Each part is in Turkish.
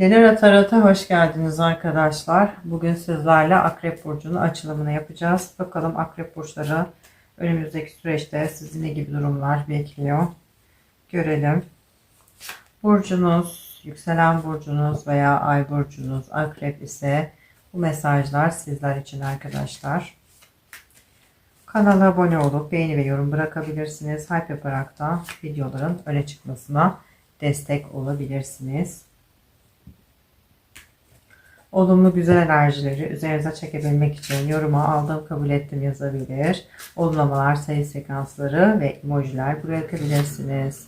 Lenora Tarot'a hoş geldiniz arkadaşlar. Bugün sizlerle Akrep Burcu'nun açılımını yapacağız. Bakalım Akrep Burçları önümüzdeki süreçte sizi ne gibi durumlar bekliyor. Görelim. Burcunuz, yükselen burcunuz veya ay burcunuz Akrep ise bu mesajlar sizler için arkadaşlar. Kanala abone olup beğeni ve yorum bırakabilirsiniz. Hype yaparak da videoların öne çıkmasına destek olabilirsiniz. Olumlu güzel enerjileri üzerinize çekebilmek için yoruma aldım kabul ettim yazabilir. Olumlamalar, sayı sekansları ve emojiler bırakabilirsiniz.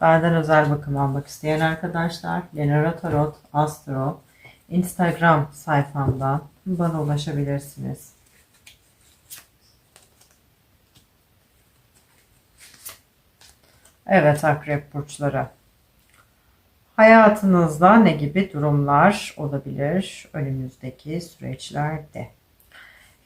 Benden özel bakım almak isteyen arkadaşlar Lenora Tarot Astro Instagram sayfamdan bana ulaşabilirsiniz. Evet akrep burçları. Hayatınızda ne gibi durumlar olabilir önümüzdeki süreçlerde?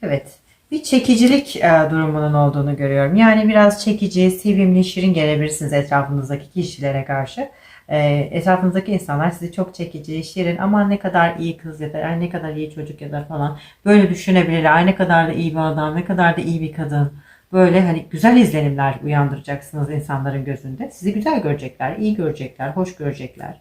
Evet, bir çekicilik e, durumunun olduğunu görüyorum. Yani biraz çekici, sevimli, şirin gelebilirsiniz etrafınızdaki kişilere karşı. E, etrafınızdaki insanlar sizi çok çekici, şirin, aman ne kadar iyi kız ya da "Ay, ne kadar iyi çocuk ya da falan böyle düşünebilirler. Ne kadar da iyi bir adam, ne kadar da iyi bir kadın. Böyle hani güzel izlenimler uyandıracaksınız insanların gözünde. Sizi güzel görecekler, iyi görecekler, hoş görecekler.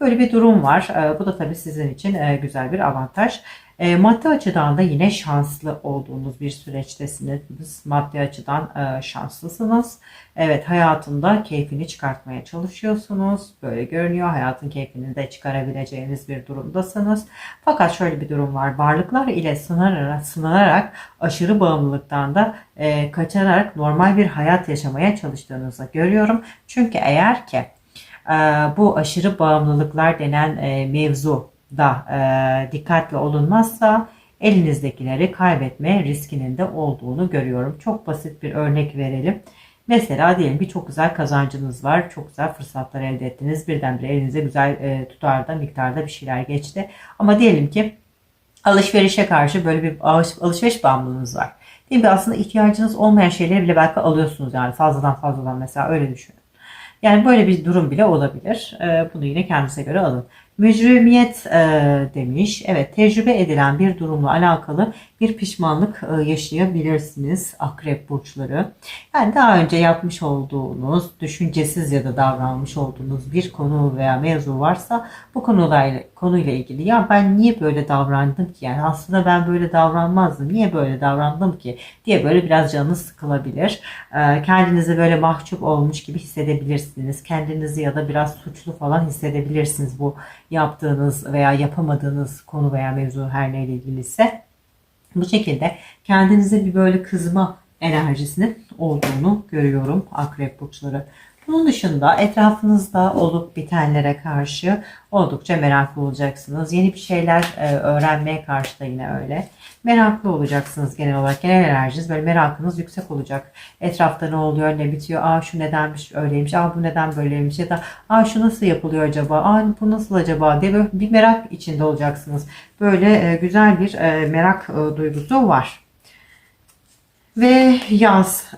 Böyle bir durum var. E, Bu da tabii sizin için e, güzel bir avantaj. E, maddi açıdan da yine şanslı olduğunuz bir süreçtesiniz. Maddi açıdan e, şanslısınız. Evet hayatında keyfini çıkartmaya çalışıyorsunuz. Böyle görünüyor. Hayatın keyfini de çıkarabileceğiniz bir durumdasınız. Fakat şöyle bir durum var. Varlıklar ile sınanarak, sınanarak aşırı bağımlılıktan da e, kaçarak normal bir hayat yaşamaya çalıştığınızı görüyorum. Çünkü eğer ki bu aşırı bağımlılıklar denen e, mevzu da e, dikkatli olunmazsa elinizdekileri kaybetme riskinin de olduğunu görüyorum. Çok basit bir örnek verelim. Mesela diyelim ki çok güzel kazancınız var. Çok güzel fırsatlar elde ettiniz. Birdenbire elinize güzel e, tutarda, miktarda bir şeyler geçti. Ama diyelim ki alışverişe karşı böyle bir alış- alışveriş bağımlılığınız var. Değil mi? Aslında ihtiyacınız olmayan şeyleri bile belki alıyorsunuz yani fazladan fazladan mesela öyle düşünün. Yani böyle bir durum bile olabilir. Ee, Bunu yine kendinize göre alın. Mücrimiyet e, demiş. Evet tecrübe edilen bir durumla alakalı bir pişmanlık e, yaşayabilirsiniz akrep burçları. Yani daha önce yapmış olduğunuz, düşüncesiz ya da davranmış olduğunuz bir konu veya mevzu varsa bu konuyla, konuyla ilgili ya ben niye böyle davrandım ki? Yani aslında ben böyle davranmazdım. Niye böyle davrandım ki? diye böyle biraz canınız sıkılabilir. Ee, Kendinizi böyle mahcup olmuş gibi hissedebilirsiniz. Kendinizi ya da biraz suçlu falan hissedebilirsiniz bu yaptığınız veya yapamadığınız konu veya mevzu her neyle ilgiliyse. Bu şekilde kendinize bir böyle kızma enerjisinin olduğunu görüyorum akrep burçları. Bunun dışında etrafınızda olup bitenlere karşı oldukça meraklı olacaksınız. Yeni bir şeyler e, öğrenmeye karşı da yine öyle. Meraklı olacaksınız genel olarak. Genel enerjiniz böyle merakınız yüksek olacak. Etrafta ne oluyor, ne bitiyor, aa şu nedenmiş öyleymiş, aa bu neden böyleymiş ya da aa şu nasıl yapılıyor acaba, aa bu nasıl acaba diye bir merak içinde olacaksınız. Böyle e, güzel bir e, merak duygusu var. Ve yaz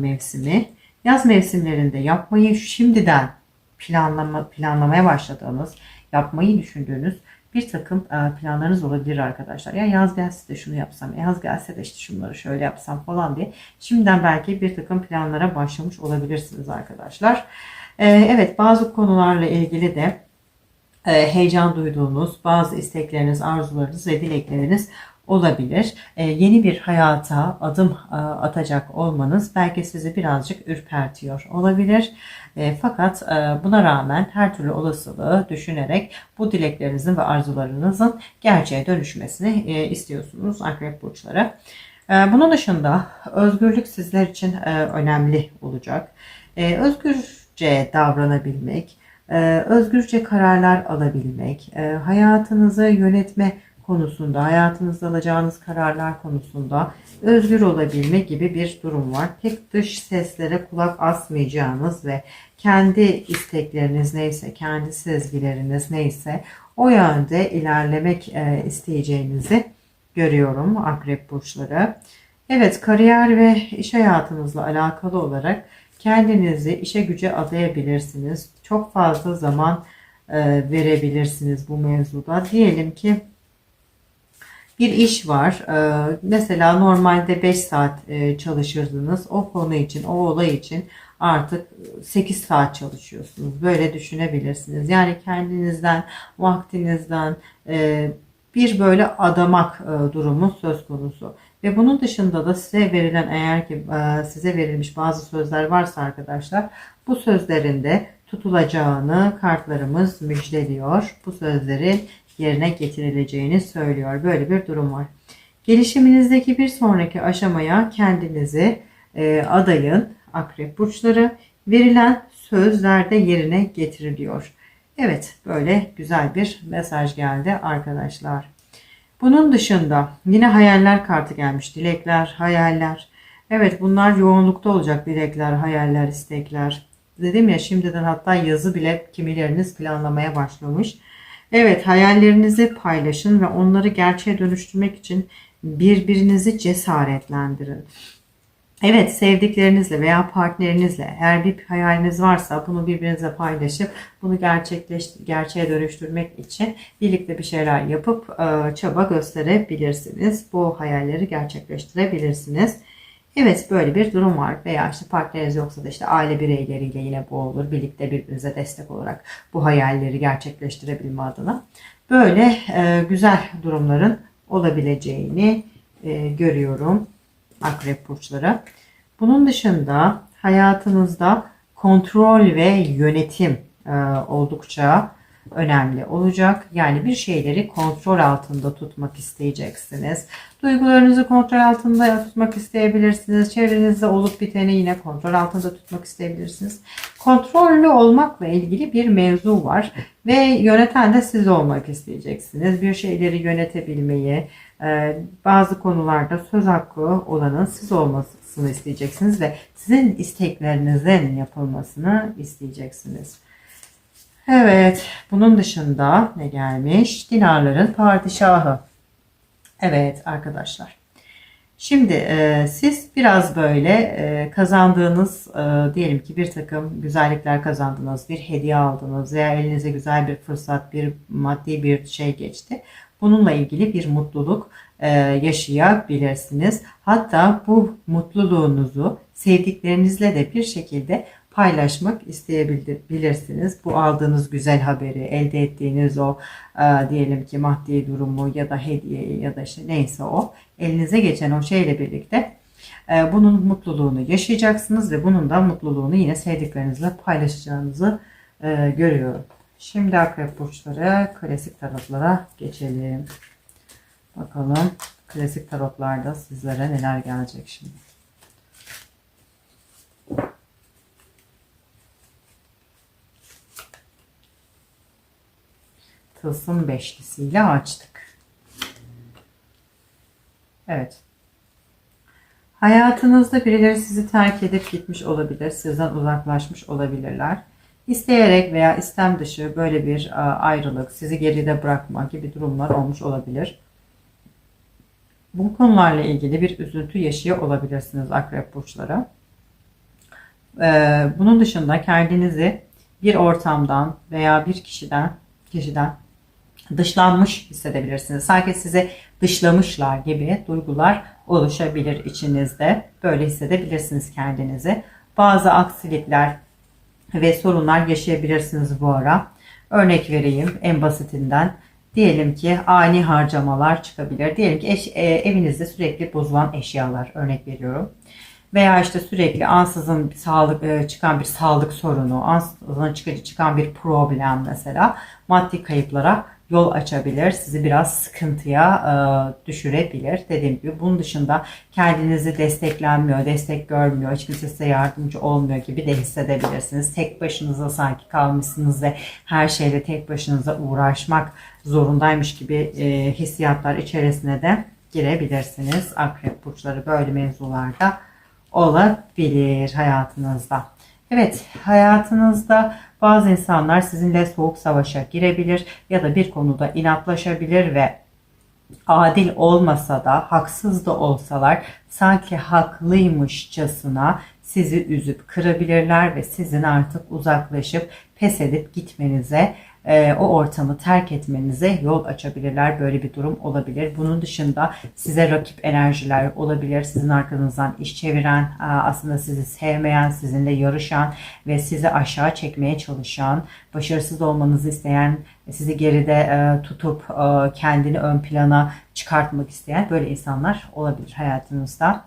mevsimi. Yaz mevsimlerinde yapmayı şimdiden planlama, planlamaya başladığınız, yapmayı düşündüğünüz bir takım e, planlarınız olabilir arkadaşlar. Ya yaz gelse de şunu yapsam, yaz gelse de işte şunları şöyle yapsam falan diye. Şimdiden belki bir takım planlara başlamış olabilirsiniz arkadaşlar. E, evet bazı konularla ilgili de e, heyecan duyduğunuz bazı istekleriniz, arzularınız ve dilekleriniz olabilir. E, yeni bir hayata adım e, atacak olmanız belki sizi birazcık ürpertiyor olabilir. E, fakat e, buna rağmen her türlü olasılığı düşünerek bu dileklerinizin ve arzularınızın gerçeğe dönüşmesini e, istiyorsunuz akrep burçları. E, bunun dışında özgürlük sizler için e, önemli olacak. E, özgürce davranabilmek, e, özgürce kararlar alabilmek, e, hayatınızı yönetme konusunda, hayatınızda alacağınız kararlar konusunda özgür olabilme gibi bir durum var. Tek dış seslere kulak asmayacağınız ve kendi istekleriniz neyse, kendi sezgileriniz neyse o yönde ilerlemek e, isteyeceğinizi görüyorum akrep burçları. Evet kariyer ve iş hayatınızla alakalı olarak kendinizi işe güce adayabilirsiniz. Çok fazla zaman e, verebilirsiniz bu mevzuda. Diyelim ki bir iş var. E, mesela normalde 5 saat e, çalışırdınız. O konu için, o olay için artık 8 saat çalışıyorsunuz. Böyle düşünebilirsiniz. Yani kendinizden, vaktinizden e, bir böyle adamak e, durumu söz konusu. Ve bunun dışında da size verilen eğer ki size verilmiş bazı sözler varsa arkadaşlar bu sözlerin de tutulacağını kartlarımız müjdeliyor. Bu sözlerin yerine getirileceğini söylüyor. Böyle bir durum var. Gelişiminizdeki bir sonraki aşamaya kendinizi e, adayın akrep burçları verilen sözlerde yerine getiriliyor. Evet böyle güzel bir mesaj geldi arkadaşlar. Bunun dışında yine hayaller kartı gelmiş. Dilekler, hayaller. Evet bunlar yoğunlukta olacak dilekler, hayaller, istekler. Dedim ya şimdiden hatta yazı bile kimileriniz planlamaya başlamış. Evet hayallerinizi paylaşın ve onları gerçeğe dönüştürmek için birbirinizi cesaretlendirin. Evet sevdiklerinizle veya partnerinizle eğer bir hayaliniz varsa bunu birbirinize paylaşıp bunu gerçekleş gerçeğe dönüştürmek için birlikte bir şeyler yapıp e, çaba gösterebilirsiniz. Bu hayalleri gerçekleştirebilirsiniz. Evet böyle bir durum var veya işte partneriniz yoksa da işte aile bireyleriyle yine bu olur. Birlikte birbirinize destek olarak bu hayalleri gerçekleştirebilme adına. Böyle e, güzel durumların olabileceğini e, görüyorum akrep burçları. Bunun dışında hayatınızda kontrol ve yönetim e, oldukça önemli olacak. Yani bir şeyleri kontrol altında tutmak isteyeceksiniz. Duygularınızı kontrol altında tutmak isteyebilirsiniz. Çevrenizde olup biteni yine kontrol altında tutmak isteyebilirsiniz. Kontrollü olmakla ilgili bir mevzu var ve yöneten de siz olmak isteyeceksiniz. Bir şeyleri yönetebilmeyi, e, bazı konularda söz hakkı olanın siz olmasını isteyeceksiniz ve sizin isteklerinizin yapılmasını isteyeceksiniz. Evet, bunun dışında ne gelmiş? Dinarların padişahı. Evet arkadaşlar. Şimdi e, siz biraz böyle e, kazandığınız e, diyelim ki bir takım güzellikler kazandınız, bir hediye aldınız veya elinize güzel bir fırsat, bir maddi bir şey geçti. Bununla ilgili bir mutluluk e, yaşayabilirsiniz. Hatta bu mutluluğunuzu sevdiklerinizle de bir şekilde paylaşmak isteyebilirsiniz. Bu aldığınız güzel haberi, elde ettiğiniz o e, diyelim ki maddi durumu ya da hediye ya da işte neyse o elinize geçen o şeyle birlikte e, bunun mutluluğunu yaşayacaksınız ve bunun da mutluluğunu yine sevdiklerinizle paylaşacağınızı e, görüyorum. Şimdi akrep burçları klasik tarotlara geçelim. Bakalım klasik tarotlarda sizlere neler gelecek şimdi. Tılsım beşlisiyle açtık. Evet. Hayatınızda birileri sizi terk edip gitmiş olabilir. Sizden uzaklaşmış olabilirler. İsteyerek veya istem dışı böyle bir e, ayrılık, sizi geride bırakma gibi durumlar olmuş olabilir. Bu konularla ilgili bir üzüntü yaşıyor olabilirsiniz akrep burçları. E, bunun dışında kendinizi bir ortamdan veya bir kişiden kişiden dışlanmış hissedebilirsiniz. Sanki sizi dışlamışlar gibi duygular oluşabilir içinizde. Böyle hissedebilirsiniz kendinizi. Bazı aksilikler ve sorunlar yaşayabilirsiniz bu ara. Örnek vereyim en basitinden. Diyelim ki ani harcamalar çıkabilir. Diyelim ki eş, e, evinizde sürekli bozulan eşyalar örnek veriyorum. Veya işte sürekli ansızın bir sağlık e, çıkan bir sağlık sorunu, ansızın çıkan bir problem mesela maddi kayıplara yol açabilir. Sizi biraz sıkıntıya e, düşürebilir. Dediğim gibi bunun dışında kendinizi desteklenmiyor, destek görmüyor, hiç kimse size yardımcı olmuyor gibi de hissedebilirsiniz. Tek başınıza sanki kalmışsınız ve her şeyle tek başınıza uğraşmak zorundaymış gibi e, hissiyatlar içerisine de girebilirsiniz. Akrep burçları böyle mevzularda olabilir hayatınızda. Evet hayatınızda bazı insanlar sizinle soğuk savaşa girebilir ya da bir konuda inatlaşabilir ve adil olmasa da haksız da olsalar sanki haklıymışçasına sizi üzüp kırabilirler ve sizin artık uzaklaşıp pes edip gitmenize e, o ortamı terk etmenize yol açabilirler. Böyle bir durum olabilir. Bunun dışında size rakip enerjiler olabilir. Sizin arkanızdan iş çeviren, aslında sizi sevmeyen, sizinle yarışan ve sizi aşağı çekmeye çalışan, başarısız olmanızı isteyen, sizi geride e, tutup e, kendini ön plana çıkartmak isteyen böyle insanlar olabilir hayatınızda.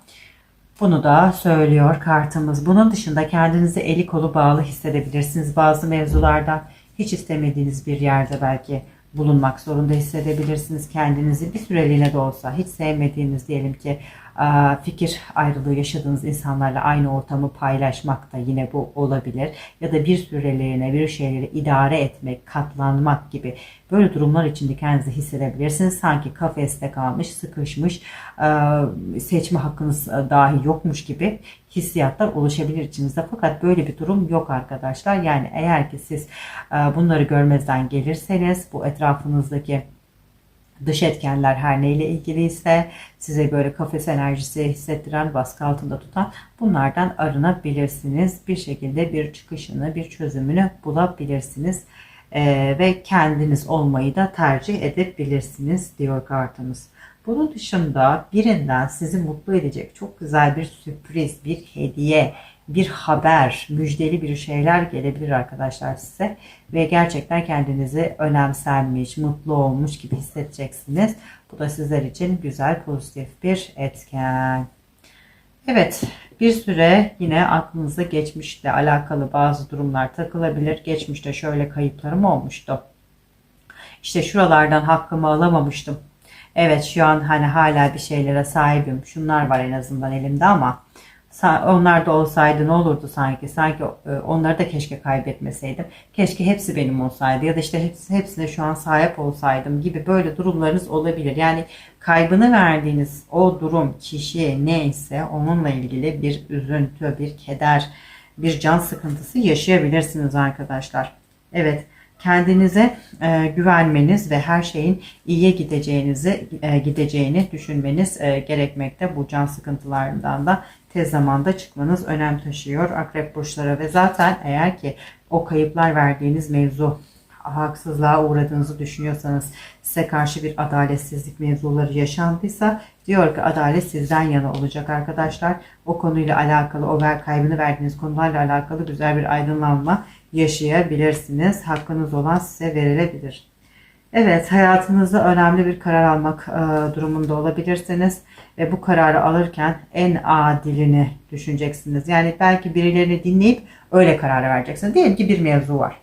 Bunu da söylüyor kartımız. Bunun dışında kendinizi eli kolu bağlı hissedebilirsiniz bazı mevzularda. Hiç istemediğiniz bir yerde belki bulunmak zorunda hissedebilirsiniz kendinizi. Bir süreliğine de olsa hiç sevmediğiniz diyelim ki fikir ayrılığı yaşadığınız insanlarla aynı ortamı paylaşmak da yine bu olabilir. Ya da bir süreliğine bir şeyleri idare etmek, katlanmak gibi böyle durumlar içinde kendinizi hissedebilirsiniz. Sanki kafeste kalmış, sıkışmış, e, seçme hakkınız e, dahi yokmuş gibi hissiyatlar oluşabilir içinizde. Fakat böyle bir durum yok arkadaşlar. Yani eğer ki siz bunları görmezden gelirseniz bu etrafınızdaki dış etkenler her neyle ilgiliyse size böyle kafes enerjisi hissettiren, baskı altında tutan bunlardan arınabilirsiniz. Bir şekilde bir çıkışını, bir çözümünü bulabilirsiniz. Ee, ve kendiniz olmayı da tercih edebilirsiniz diyor kartımız. Bunun dışında birinden sizi mutlu edecek çok güzel bir sürpriz, bir hediye, bir haber, müjdeli bir şeyler gelebilir arkadaşlar size. Ve gerçekten kendinizi önemsenmiş, mutlu olmuş gibi hissedeceksiniz. Bu da sizler için güzel, pozitif bir etken. Evet, bir süre yine aklınıza geçmişle alakalı bazı durumlar takılabilir. Geçmişte şöyle kayıplarım olmuştu. İşte şuralardan hakkımı alamamıştım. Evet şu an hani hala bir şeylere sahibim. Şunlar var en azından elimde ama onlar da olsaydı ne olurdu sanki? Sanki e, onları da keşke kaybetmeseydim. Keşke hepsi benim olsaydı ya da işte hepsi, hepsine şu an sahip olsaydım gibi böyle durumlarınız olabilir. Yani kaybını verdiğiniz o durum kişiye neyse onunla ilgili bir üzüntü, bir keder, bir can sıkıntısı yaşayabilirsiniz arkadaşlar. Evet kendinize e, güvenmeniz ve her şeyin iyiye gideceğinizi e, gideceğini düşünmeniz e, gerekmekte. Bu can sıkıntılarından da tez zamanda çıkmanız önem taşıyor akrep burçlara ve zaten eğer ki o kayıplar verdiğiniz mevzu haksızlığa uğradığınızı düşünüyorsanız size karşı bir adaletsizlik mevzuları yaşandıysa diyor ki adalet sizden yana olacak arkadaşlar. O konuyla alakalı o ver kaybını verdiğiniz konularla alakalı güzel bir aydınlanma yaşayabilirsiniz. Hakkınız olan size verilebilir. Evet hayatınızda önemli bir karar almak e, durumunda olabilirsiniz ve bu kararı alırken en adilini düşüneceksiniz. Yani belki birilerini dinleyip öyle karar vereceksiniz. Diyelim ki bir mevzu var.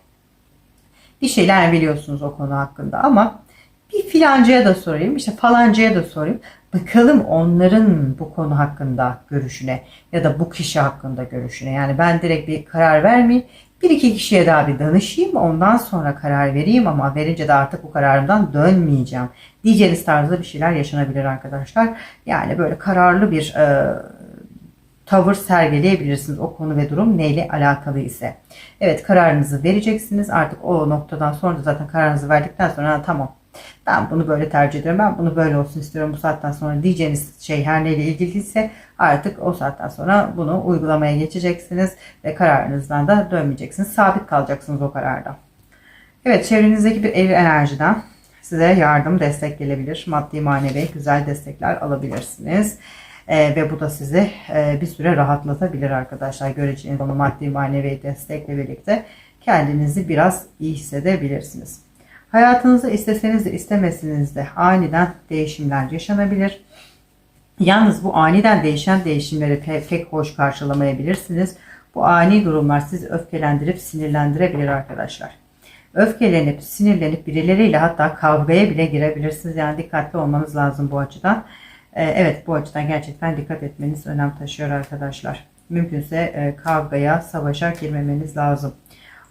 Bir şeyler biliyorsunuz o konu hakkında ama bir filancaya da sorayım, işte falancaya da sorayım. Bakalım onların bu konu hakkında görüşüne ya da bu kişi hakkında görüşüne. Yani ben direkt bir karar vermeyeyim. Bir iki kişiye daha bir danışayım. Ondan sonra karar vereyim ama verince de artık bu kararımdan dönmeyeceğim. Diyeceğiniz tarzda bir şeyler yaşanabilir arkadaşlar. Yani böyle kararlı bir e, tavır sergileyebilirsiniz o konu ve durum neyle alakalı ise. Evet kararınızı vereceksiniz. Artık o noktadan sonra da zaten kararınızı verdikten sonra tamam ben bunu böyle tercih ediyorum. Ben bunu böyle olsun istiyorum bu saatten sonra diyeceğiniz şey her neyle ilgiliyse artık o saatten sonra bunu uygulamaya geçeceksiniz ve kararınızdan da dönmeyeceksiniz. Sabit kalacaksınız o kararda. Evet çevrenizdeki bir ev enerjiden size yardım, destek gelebilir. Maddi, manevi güzel destekler alabilirsiniz. E, ve bu da sizi e, bir süre rahatlatabilir arkadaşlar. Göreceğiniz maddi manevi destekle birlikte kendinizi biraz iyi hissedebilirsiniz. Hayatınızda isteseniz de istemeseniz de aniden değişimler yaşanabilir. Yalnız bu aniden değişen değişimleri pe pek hoş karşılamayabilirsiniz. Bu ani durumlar sizi öfkelendirip sinirlendirebilir arkadaşlar. Öfkelenip, sinirlenip birileriyle hatta kavgaya bile girebilirsiniz. Yani dikkatli olmanız lazım bu açıdan. Ee, evet bu açıdan gerçekten dikkat etmeniz önem taşıyor arkadaşlar. Mümkünse e, kavgaya, savaşa girmemeniz lazım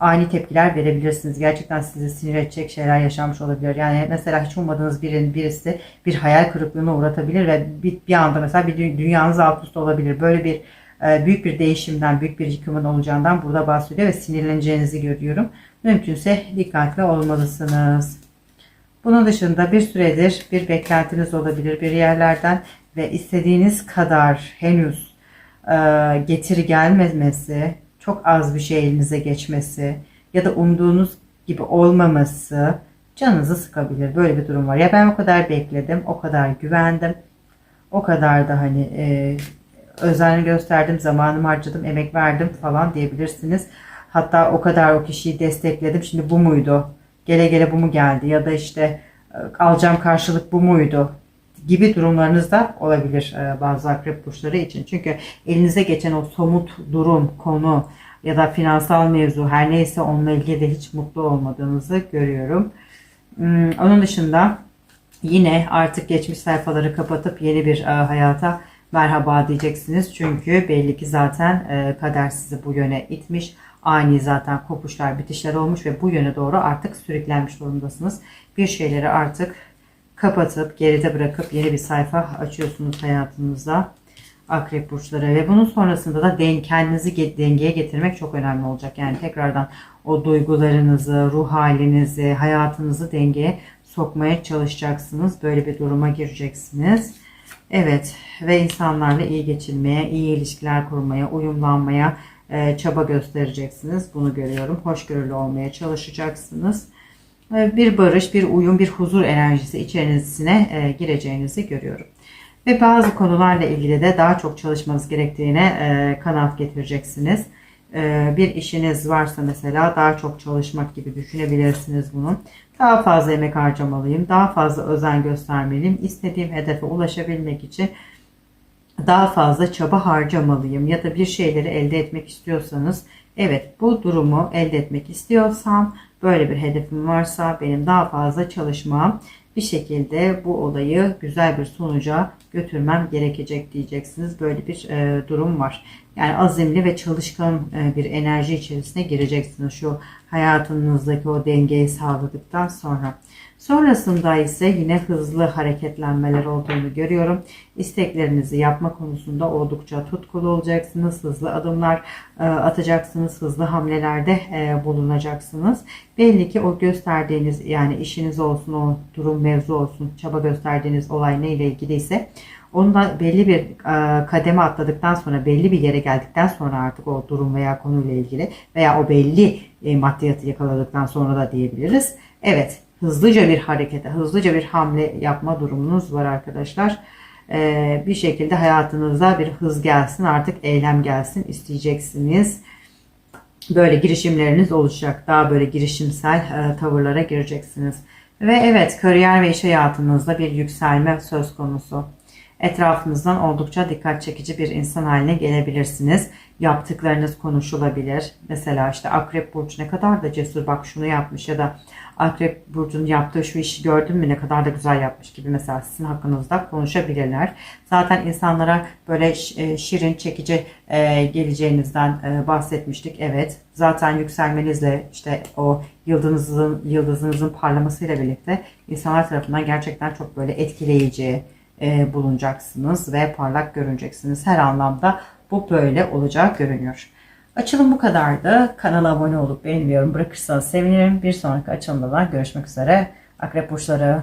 ani tepkiler verebilirsiniz. Gerçekten sizi sinir edecek şeyler yaşanmış olabilir. Yani mesela hiç ummadığınız birinin birisi bir hayal kırıklığına uğratabilir ve bir, bir anda mesela bir dünyanız alt üst olabilir. Böyle bir e, büyük bir değişimden, büyük bir yıkımın olacağından burada bahsediyor ve sinirleneceğinizi görüyorum. Mümkünse dikkatli olmalısınız. Bunun dışında bir süredir bir beklentiniz olabilir bir yerlerden ve istediğiniz kadar henüz e, getiri gelmemesi, çok az bir şey elinize geçmesi ya da umduğunuz gibi olmaması canınızı sıkabilir. Böyle bir durum var. Ya ben o kadar bekledim, o kadar güvendim, o kadar da hani e, özen gösterdim, zamanımı harcadım, emek verdim falan diyebilirsiniz. Hatta o kadar o kişiyi destekledim. Şimdi bu muydu? Gele gele bu mu geldi? Ya da işte e, alacağım karşılık bu muydu? Gibi durumlarınız da olabilir e, bazı akrep burçları için. Çünkü elinize geçen o somut durum, konu ya da finansal mevzu her neyse onunla ilgili de hiç mutlu olmadığınızı görüyorum. Hmm, Onun dışında yine artık geçmiş sayfaları kapatıp yeni bir e, hayata merhaba diyeceksiniz. Çünkü belli ki zaten e, kader sizi bu yöne itmiş. Ani zaten kopuşlar, bitişler olmuş ve bu yöne doğru artık sürüklenmiş durumdasınız. Bir şeyleri artık kapatıp geride bırakıp yeni bir sayfa açıyorsunuz hayatınızda. Akrep burçları ve bunun sonrasında da den, kendinizi ge- dengeye getirmek çok önemli olacak. Yani tekrardan o duygularınızı, ruh halinizi, hayatınızı dengeye sokmaya çalışacaksınız. Böyle bir duruma gireceksiniz. Evet ve insanlarla iyi geçinmeye, iyi ilişkiler kurmaya, uyumlanmaya e, çaba göstereceksiniz. Bunu görüyorum. Hoşgörülü olmaya çalışacaksınız. E, Bir barış, bir uyum, bir huzur enerjisi içerisine e, gireceğinizi görüyorum. Ve bazı konularla ilgili de daha çok çalışmanız gerektiğine e, kanaat getireceksiniz. E, bir işiniz varsa mesela daha çok çalışmak gibi düşünebilirsiniz bunu. Daha fazla emek harcamalıyım, daha fazla özen göstermeliyim. İstediğim hedefe ulaşabilmek için daha fazla çaba harcamalıyım ya da bir şeyleri elde etmek istiyorsanız evet bu durumu elde etmek istiyorsam böyle bir hedefim varsa benim daha fazla çalışmam bir şekilde bu olayı güzel bir sonuca götürmem gerekecek diyeceksiniz. Böyle bir e, durum var. Yani azimli ve çalışkan e, bir enerji içerisine gireceksiniz şu hayatınızdaki o dengeyi sağladıktan sonra. Sonrasında ise yine hızlı hareketlenmeler olduğunu görüyorum. İsteklerinizi yapma konusunda oldukça tutkulu olacaksınız. Hızlı adımlar e, atacaksınız. Hızlı hamlelerde e, bulunacaksınız. Belli ki o gösterdiğiniz yani işiniz olsun, o durum mevzu olsun, çaba gösterdiğiniz olay neyle ilgiliyse onu da belli bir e, kademe atladıktan sonra belli bir yere geldikten sonra artık o durum veya konuyla ilgili veya o belli maddiyatı yakaladıktan sonra da diyebiliriz. Evet hızlıca bir harekete, hızlıca bir hamle yapma durumunuz var arkadaşlar. E, bir şekilde hayatınıza bir hız gelsin artık eylem gelsin isteyeceksiniz. Böyle girişimleriniz olacak. Daha böyle girişimsel e, tavırlara gireceksiniz. Ve evet kariyer ve iş hayatınızda bir yükselme söz konusu etrafınızdan oldukça dikkat çekici bir insan haline gelebilirsiniz. Yaptıklarınız konuşulabilir. Mesela işte Akrep Burcu ne kadar da cesur bak şunu yapmış ya da Akrep Burcu'nun yaptığı şu işi gördün mü ne kadar da güzel yapmış gibi mesela sizin hakkınızda konuşabilirler. Zaten insanlara böyle e, şirin çekici e, geleceğinizden e, bahsetmiştik. Evet zaten yükselmenizle işte o yıldızınızın, yıldızınızın parlamasıyla birlikte insanlar tarafından gerçekten çok böyle etkileyici, e, bulunacaksınız ve parlak görüneceksiniz. Her anlamda bu böyle olacak görünüyor. Açılım bu kadardı. Kanala abone olup beğeni ve yorum bırakırsanız sevinirim. Bir sonraki açılımda da görüşmek üzere. Akrep burçları